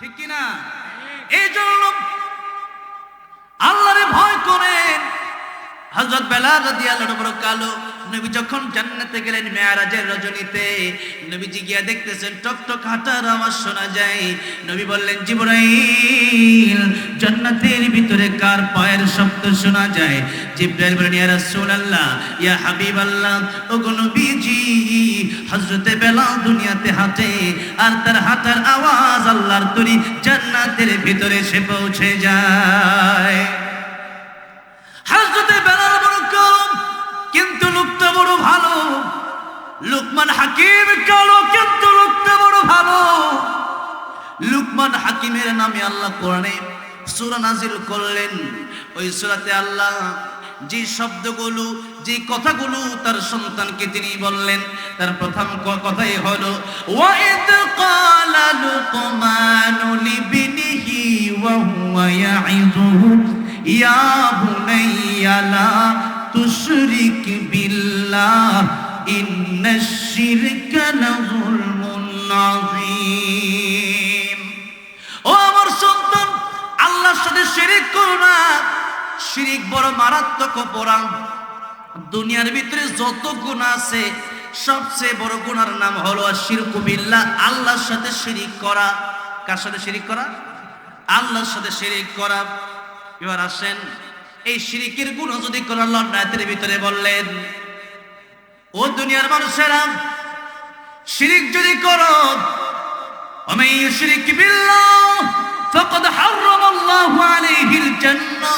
ঠিক কিনা? এই জন্য আল্লাহরে ভয় করেন। হজরত বেলা রাদিয়াল্লাহু আল্লাহ কালো। নবী যখন জান্নাতে গেলেন মেয়ারাজের রজনীতে, নবীজি গিয়া দেখতেছেন টক টক হাঁটার আওয়াজ শোনা যায়। নবী বললেন, জিবরাইল, জান্নাতের ভিতরে কার পায়ের শব্দ শোনা যায়? জিবরাইল বলেন ইয়া রাসূলুল্লাহ, ইয়া হাবিবাল্লাহ, ওগো নবীজি, হযরতে বেলাল দুনিয়াতে হাঁটে, আর তার হাঁটার আওয়াজ আল্লাহর তরি জান্নাতের ভিতরে সে পৌঁছে যায়। লুকমান হাকিম কালো, কিন্তু লোকটা বড় ভালো। লুকমান হাকিমের নামে আল্লাহ কোরআনে সুরা নাজিল করলেন। ওই সুরাতে আল্লাহ যে শব্দগুলো, যে কথাগুলো তার সন্তানকে তিনি বললেন, তার প্রথম কথাই হলো, ওয়াইদ ক্বালা লুকমানু লিবনিহি ওয়া হুয়া ইয়াইযুহু ইয়া বুনাইয়া লা তুশরিক বিল্লাহ ইন্নাশ শিরকা লাযুলমুন আযীম ও আমার সন্তান, আল্লাহর সাথে শিরিক করো না। শিরিক বড় মারাত্মক অপরাধ। দুনিয়ার ভিতরে যত গুণা আছে, সবচেয়ে বড় গুণার নাম হলো শিরকু বিল্লাহ, আল্লাহর সাথে শিরিক করা। কার সাথে শিরিক করা? আল্লাহর সাথে শিরিক করা। এবার আসেন, এই শিরিকের গুণ যদি কোন আল্লাহ রাতের ভিতরে বললেন ও দুনিয়ার মানুষেরা শিরিক যদি করো ومن يشرك بالله فقد حرم الله عليه الجنة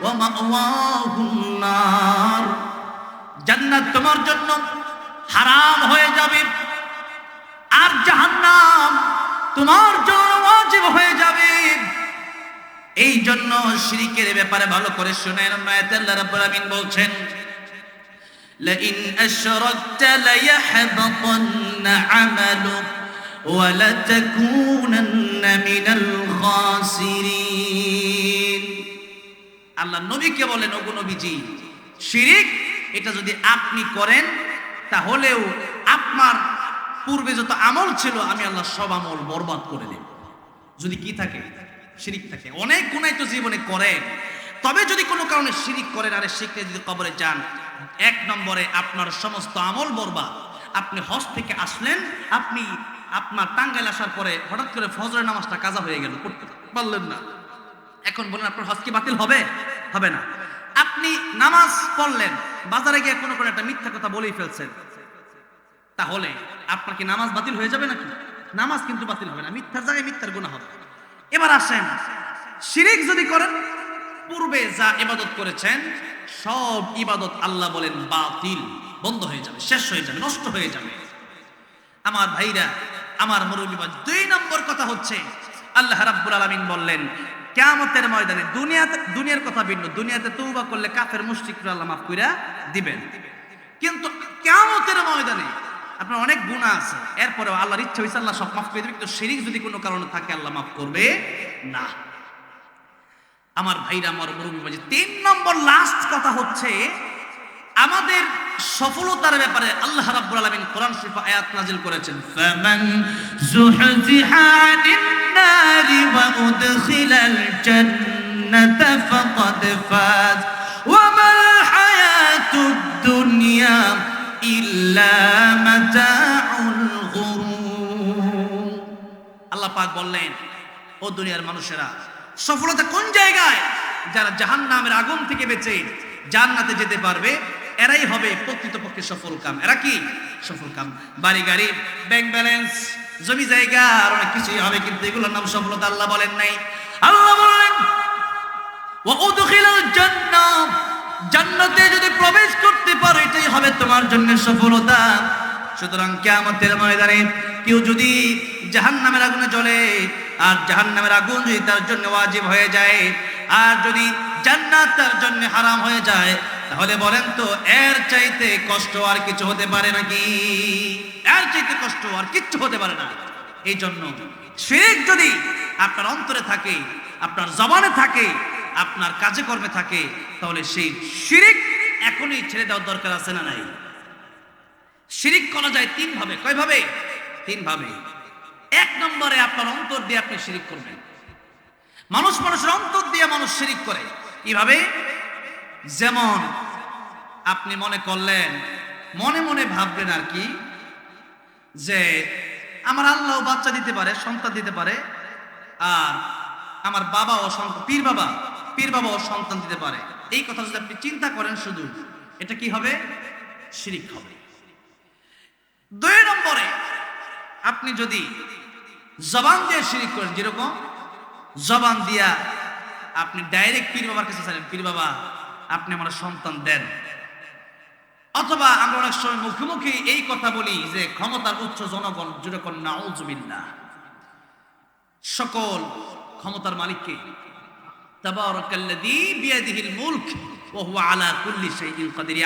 ومأواه النار জান্নাত তোমার জন্য হারাম হয়ে যাবে আর জাহান্নাম তোমার জন্য ওয়াজিব হয়ে যাবে এই জন্য শিরিকের ব্যাপারে ভালো করে শুনেন মায়াতে আল্লাহ রাব্বুল আমিন বলছেন لئن أشركت ليحبطن عملك ولتكونن من الخاسرين আল্লাহ নবীকে বলেন ওগো নবীজি শিরিক এটা যদি আপনি করেন তাহলেও আপনার পূর্বে যত আমল ছিল আমি আল্লাহ সব আমল বরবাদ করে দেব যদি কি থাকে শিরিক থাকে অনেক গুণাই তো জীবনে করেন তবে যদি কোনো কারণে শিরিক করেন আরে শিখতে যদি কবরে যান এক নম্বরে আপনার সমস্ত আমল বরবাদ। আপনি হজ থেকে আসলেন, আপনি আপনার টাঙ্গাইল আসার পরে হঠাৎ করে ফজরের নামাজটা কাজা হয়ে গেল পড়তে পারলেন না। এখন বলেন আপনার হজ কি বাতিল হবে? হবে না। আপনি নামাজ পড়লেন, বাজারে গিয়ে কোনো কোনো একটা মিথ্যা কথা বলেই ফেলছেন। তাহলে আপনার কি নামাজ বাতিল হয়ে যাবে নাকি? নামাজ কিন্তু বাতিল হবে না, মিথ্যার জায়গায় মিথ্যার গুণা হবে। এবার আসেন, শিরিক যদি করেন, পূর্বে যা ইবাদত করেছেন সব ইবাদত আল্লাহ বলেন বাতিল, বন্ধ হয়ে যাবে, শেষ হয়ে যাবে, নষ্ট হয়ে যাবে। আমার ভাইরা, আমার মুরব্বী দুই নম্বর কথা হচ্ছে, আল্লাহ রাব্বুল আলামিন বললেন, কিয়ামতের ময়দানে দুনিয়াতে, দুনিয়ার কথা ভিন্ন, দুনিয়াতে তৌবা করলে কাফের, মুশরিকরা আল্লাহ মাফ কইরা দিবেন। কিন্তু কিয়ামতের ময়দানে আপনার অনেক গুনাহ আছে এরপরে আল্লাহর ইচ্ছা হইছে আল্লাহ সব মাফ করে দিবে কিন্তু শিরিক যদি কোনো কারণে থাকে, আল্লাহ মাফ করবে না। আমার ভাইরা আমার মুরব্বী ভাই, তিন নম্বর লাস্ট কথা হচ্ছে আমাদের সফলতার ব্যাপারে আল্লাহ রাব্বুল আলামিন কোরআন শরীফে আয়াত নাজিল করেছেন ফামান যুহজিহা আনিন নারি ওয়া উদখিলাল জান্নাতা ফাকাদ ফাজ ওয়া মাল হায়াতুদ দুনিয়া ইল্লা মাতাউল গুরুর আল্লাহ পাক বললেন ও দুনিয়ার মানুষেরা সফলতা কোন জায়গায়? যারা জাহান্নামের আগুন থেকে বেঁচে জান্নাতে যেতে পারবে, এরাই হবে প্রকৃতপক্ষে সফল কাম। এরা কি? সফল কাম। বাড়ি, গাড়ি ব্যাংক ব্যালেন্স জমি জায়গা, আর অনেক কিছুই হবে, কিন্তু এগুলোর নাম সফলতা আল্লাহ বলেন নাই। আল্লাহ বলেন জান্নাতে যদি প্রবেশ করতে পারো, এটাই হবে তোমার জন্য সফলতা। সুতরাং কিয়ামতের ময়দানে কেউ যদি জাহান্নামের আগুনে জ্বলে আর জাহান্নামের আগুন যদি তার জন্য ওয়াজিব হয়ে যায়, আর যদি জান্নাত তার জন্য হারাম হয়ে যায়, তাহলে বলেন তো এর চাইতে কষ্ট আর কিছু হতে পারে নাকি? এর চাইতে কষ্ট আর কিচ্ছু হতে পারে না। এই জন্য শিরিক যদি আপনার অন্তরে থাকে, আপনার জবানে থাকে, আপনার কাজে কর্মে থাকে, তাহলে সেই শিরিক এখনই ছেড়ে দেওয়ার দরকার আছে না নাই? শিরিক করা যায় তিন ভাবে কয় ভাবে তিন ভাবে এক নম্বরে আপনার অন্তর দিয়ে আপনি শিরিক করবেন। মানুষ মানুষের অন্তর দিয়ে মানুষ শিরিক করে। কীভাবে? যেমন আপনি মনে করলেন, মনে মনে ভাববেন আর কি, যে আমার আল্লাহ বাচ্চা দিতে পারে, সন্তান দিতে পারে, আর আমার বাবা ও পীর বাবা পীর বাবা ও সন্তান দিতে পারে। এই কথা যদি আপনি চিন্তা করেন শুধু, এটা কি হবে? শিরিক হবে। দুই নম্বরে আপনি যদি জবান দিয়ে শিরিক করেন, যেরকম জবান দিয়া আপনি ডাইরেক্ট পীর বাবার কাছে চাইলেন, পীর বাবা, আপনি আমার সন্তান দেন। অথবা আমরা অনেক সময় মুখোমুখি এই কথা বলি যে ক্ষমতার উচ্চ জনগণ যেরকম নাউজুবিল্লাহ সকল ক্ষমতার মালিককে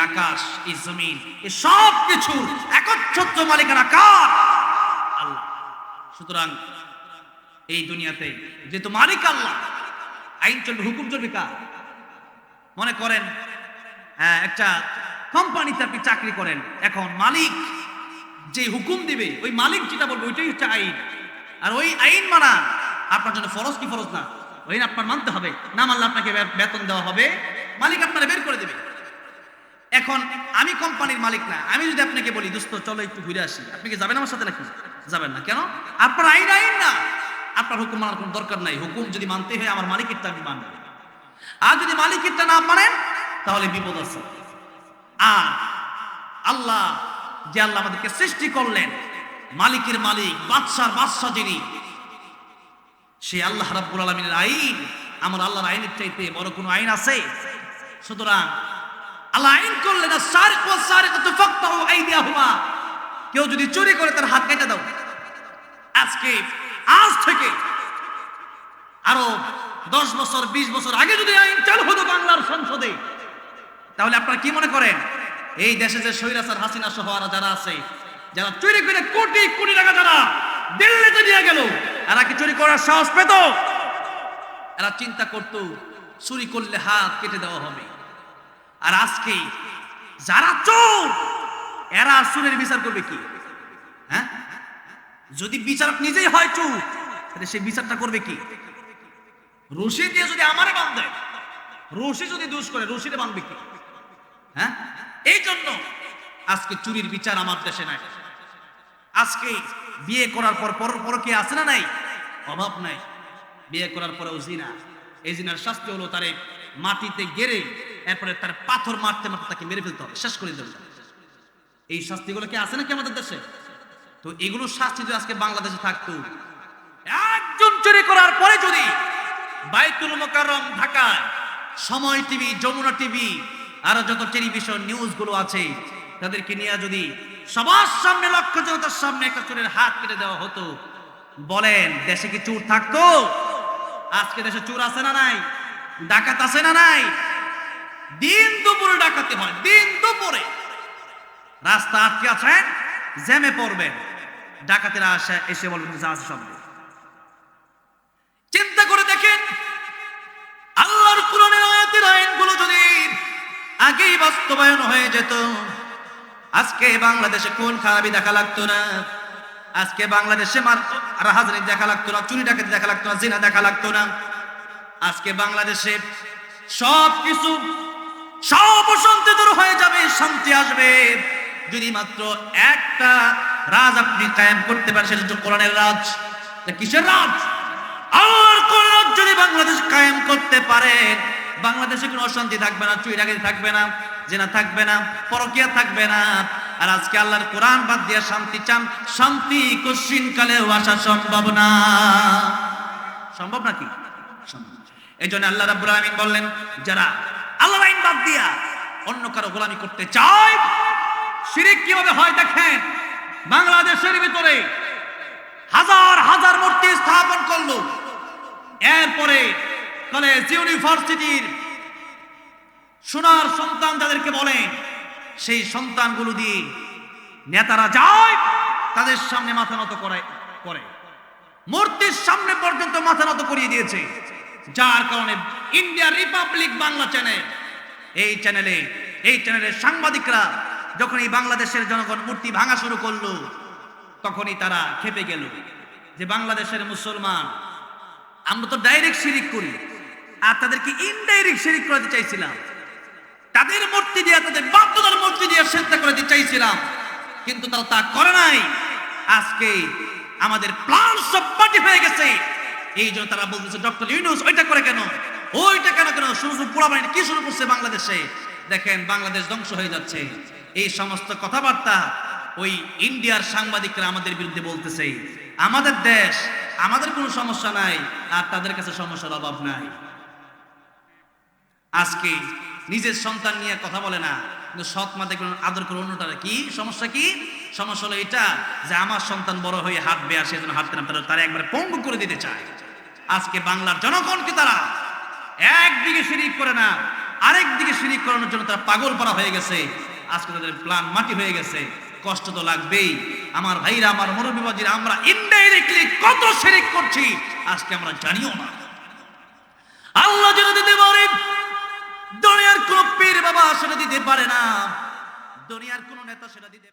আকাশ, এই জমিন, এই সব কিছুর একচ্ছত্র মালিকানা কার? সুতরাং এই দুনিয়াতে যেহেতু মালিক আল্লাহ আইন চলবে হুকুম চলবে কার? মনে করেন হ্যাঁ, একটা কোম্পানিতে আপনি চাকরি করেন এখন মালিক যে হুকুম দিবে ওই মালিক যেটা বলবে ওইটাই হচ্ছে আইন। আর ওই আইন মানা আপনার জন্য ফরজ কি ফরজ না? ওই আপনার মানতে হবে। না মানলে আপনাকে বেতন দেওয়া হবে। মালিক আপনারা বের করে দেবে। এখন আমি কোম্পানির মালিক না। আমি যদি আপনাকে বলি দোস্ত চলো একটু ঘুরে আসি। আপনি কি যাবেন আমার সাথে নাকি? যাবেন না। কেন? আপনার আইন আইন না। আপনার হুকুম মানার কোনো দরকার নাই। হুকুম যদি মানতে হয়, আমার মালিকেরটা আমি মানব আর যদি মালিকেরটা না মানেন, তাহলে বিপদ আছে। আর আল্লাহ, যে আল্লাহ আমাদেরকে সৃষ্টি করলেন, মালিকের মালিক, বাদশার বাদশাহ যিনি, সে আল্লাহ রাব্বুল আলমিনের আইন। আমার আল্লাহর আইনের চাইতে বড় কোনো আইন আছে? সুতরাং আল্লাহ আইন করলেন কেউ যদি চুরি করে, তার হাত কেটে দাও। আজকে, আজ থেকে আরও দশ বছর, বিশ বছর আগে যদি আইন চালু হতো বাংলার সংসদে, তাহলে আপনারা কি মনে করেন? এই দেশে যে সৈরাসার হাসিনা সহ আরও যারা আছে, যারা চুরি করে কোটি কোটি টাকা যারা দিল্লিতে নিয়ে গেল এরা কি চুরি করার সাহস পেত? এরা চিন্তা করত, চুরি করলে হাত কেটে দেওয়া হবে। আর আজকে যারা চোর, এরা চুরের বিচার করবে কি? যদি বিচারক নিজেই হয় চোর তাহলে সেই বিচারটা করবে কি? রশি দিয়ে যদি আমারে বাঁধে রশি যদি দোষ করে, রশিরে বাঁধবে কি? হ্যাঁ? এই জন্য আজকে চুরির বিচার আমার দেশে নাই। আজকে বিয়ে করার পর পর পর কি আছে না নাই? অভাব নাই। বিয়ে করার পরেও জিনা। এই জিনার শাস্তি হলো তারে মাটিতে গেড়ে এরপরে তার পাথর মারতে মারতে তাকে মেরে ফেলতে হবে। শেষ করে দেবে এই শাস্তিগুলো কি আছে নাকি আমাদের দেশে? তো এগুলো শাস্তি যদি আজকে বাংলাদেশে থাকতো, একজন চুরি করার পরে যদি বাইতুল মোকাররম, ঢাকায় সময় টিভি, যমুনা টিভি, আরও যত টেলিভিশন, নিউজগুলো আছে, তাদেরকে নিয়ে যদি সবার সামনে লক্ষ্য জনতার সামনে একটা চোরের হাত কেটে দেওয়া হতো, বলেন, দেশে কি চোর থাকতো? আজকে দেশে চোর আছে না নাই? ডাকাত আছে না নাই? দিন দুপুরে ডাকাতি হয়, দিন দুপুরে। রাস্তা আটকে আছেন, জ্যামে পড়বেন। ডাকাতেরা আসে, এসে বলবেন যা আছে সব চিন্তা করে দেখেন, আল্লাহর কোরআনের আয়াতের আইনগুলো যদি আগেই বাস্তবায়ন হয়ে যেত, আজকে বাংলাদেশে কোন খারাপি দেখা লাগতো না। আজকে বাংলাদেশে মার রাহাজানি দেখা লাগতো না, চুরি ডাকাতি দেখা লাগতো না, জিনা দেখা লাগতো না। আজকে বাংলাদেশে সব কিছু সব অশান্তি দূর হয়ে যাবে, শান্তি আসবে। যদি মাত্র একটা রাজ আপনি কায়েম করতে পারেন, সেটা কোরআনের রাজ। কিসের রাজ? আল্লাহর রাজ যদি বাংলাদেশ কায়েম করতে পারেন বাংলাদেশে কোনো অশান্তি থাকবে না চুরি ডাকাতি থাকবে না, জেনা থাকবে না, পরকিয়া থাকবে না। আর আজকে আল্লাহর কোরআন বাদ দিয়ে শান্তি চান, শান্তি কশিন কালেও আসা সম্ভব না। সম্ভব নাকি? এই জন্য আল্লাহ রাব্বুল আলামিন বললেন, যারা আল্লাহর আইন বাদ দিয়া অন্য কারও গোলামি করতে চায়, শিরিক কীভাবে হয় দেখেন। বাংলাদেশের ভিতরে হাজার হাজার মূর্তি স্থাপন করল। এরপরে কলেজ, ইউনিভার্সিটির সোনার সন্তান যাদেরকে বলেন সেই সন্তানগুলো দিয়ে নেতারা যায়, তাদের সামনে মাথা নত করে করে। মূর্তির সামনে পর্যন্ত মাথা নত করিয়ে দিয়েছে। যার কারণে ইন্ডিয়া রিপাবলিক বাংলা চ্যানেল এই চ্যানেলে এই চ্যানেলের সাংবাদিকরা যখন এই বাংলাদেশের জনগণ মূর্তি ভাঙা শুরু করল, তখনই তারা খেপে গেল যে বাংলাদেশের মুসলমান, আমরা তো ডাইরেক্ট শিরিক করি, আর তাদেরকে ইনডাইরেক্ট শিরিক করাতে চাইছিলাম। তাদের মূর্তি দিয়ে, তাদের বাধ্যতার মূর্তি দিয়ে চিন্তা করাতে চাইছিলাম, কিন্তু তারা তা করে নাই। আজকে আমাদের প্ল্যান সব পার্টি হয়ে গেছে। এই জন্য তারা বলতেছে, ডক্টর ইউনুস, ওইটা করে কেন? ওইটা কেন কেন? শুরু শুরু পোড়া কি শুরু করছে বাংলাদেশে? দেখেন, বাংলাদেশ ধ্বংস হয়ে যাচ্ছে। এই সমস্ত কথাবার্তা ওই ইন্ডিয়ার সাংবাদিকরা আমাদের বিরুদ্ধে বলতেছে। আমাদের দেশ, আমাদের কোনো সমস্যা নাই, আর তাদের কাছে সমস্যার অভাব নাই। আজকে নিজের সন্তান নিয়ে কথা বলে না, কিন্তু সৎ মা দেখবেন আদর করে অন্যটা কি? সমস্যা কি? সমস্যা হলো এটা যে আমার সন্তান বড় হয়ে হাত বেয়া সেজন্য হাত কেনা তারা তারা একবারে পঙ্গু করে দিতে চায়। আজকে বাংলার জনগণকে তারা একদিকে শিরিক করে না আরেক দিকে শিরিক করানোর জন্য তারা পাগল পারা হয়ে গেছে। আজকে তাদের প্ল্যান মাটি হয়ে গেছে। কষ্ট তো লাগবেই। আমার ভাইরা, আমার মুরব্বীবাজিরা আমরা ইনডাইরেক্টলি কত শিরিক করছি, আজকে আমরা জানিও না। আল্লাহ যদি দিতে পারে, দুনিয়ার কোন পীর বাবা সেটা দিতে পারে না। দুনিয়ার কোন নেতা সেটা দিতে